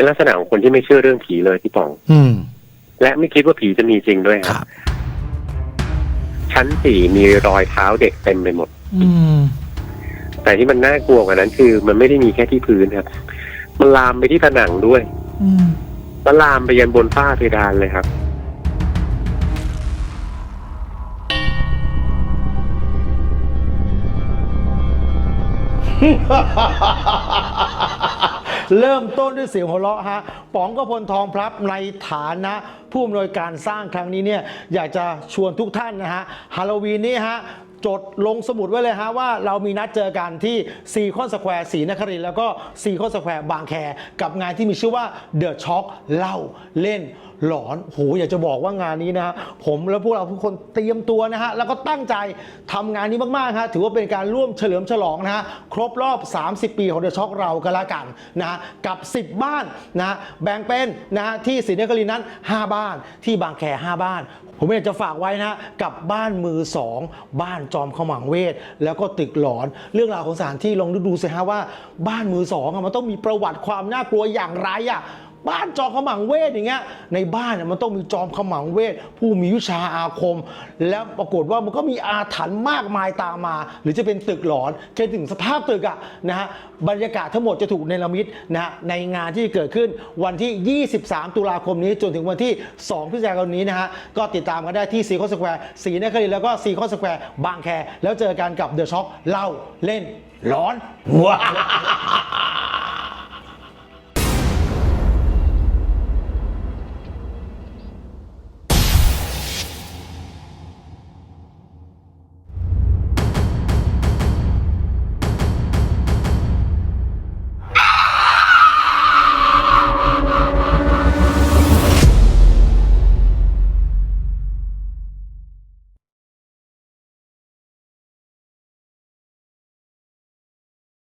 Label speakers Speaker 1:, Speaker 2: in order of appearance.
Speaker 1: เป็นลักษณะของคนที่ไม่เชื่อเรื่องผีเลยพี่ป๋อง
Speaker 2: อืม
Speaker 1: และไม่คิดว่าผีจะมีจริงด้วย
Speaker 2: ค
Speaker 1: ค
Speaker 2: รั
Speaker 1: รับบชั้นสี่มีรอยเท้าเด็กเต็มไปหมด
Speaker 2: อืม
Speaker 1: แต่ที่มันน่ากลัวกว่านั้นคือ มันไม่ได้มีแค่ที่พื้นครับ มันลามไปที่ผนังด้วย
Speaker 2: อืม
Speaker 1: แล้วลามไปยันบนฝ้าเพดานเลยครับ
Speaker 2: เริ่มต้นด้วยเสียงหัวเราะฮะป๋องกพลทองพลับในฐานะผู้อำนวยการสร้างครั้งนี้เนี่ยอยากจะชวนทุกท่านนะฮะฮาโลวีนนี้ฮะ จดลงสมุดไว้เลยฮะว่าเรามีนัดเจอกันที่ซีคอนสแควร์ศรีนครินทร์แล้วก็ซีคอนสแควร์บางแคกับงานที่มีชื่อว่า The Shock เล่าเล่นหลอนโหอยากจะบอกว่างานนี้นะฮะผมและพวกเราทุกคนเตรียมตัวนะฮะแล้วก็ตั้งใจทำงานนี้มากๆฮะถือว่าเป็นการร่วมเฉลิมฉลองนะฮะครบรอบ 30 ปีของเดอะช็อคเราก็แล้วกันนะฮะกับ 10 บ้านนะฮะแบ่งเป็นนะฮะที่ศรีนครินทร์นั้น 5 บ้านที่บางแค 5 บ้าน ผมอยากจะฝากไว้นะฮะกับบ้านมือสองบ้านจอมขมังเวท แล้วก็ตึกหลอน เรื่องราวของสถานที่ลองดูดูสิฮะว่าบ้านมือสองอะมันต้องมีประวัติความน่ากลัวอย่างไรอะ บ้านจอมขมังเวทอย่างเงี้ยในบ้านเนี่ยมันต้องมีจอมขมังเวทผู้มีวิชาอาคม แล้วปรากฏว่ามันก็มีอาถรรพ์มากมายตามมา หรือจะเป็นตึกหลอนแค่ถึงสภาพตึกอะนะฮะบรรยากาศทั้งหมดจะถูกเนรมิตนะฮะในงานที่เกิดขึ้นวันที่ 23 ตุลาคมนี้จนถึงวันที่ 2 พฤศจิกายนนี้นะฮะก็ติดตามกันได้ที่ซีคอนสแควร์สีนครินแล้วก็ซีคอนสแควร์บางแคแล้วเจอกันกับเดอะช็อคเล่าเล่นหลอนว้า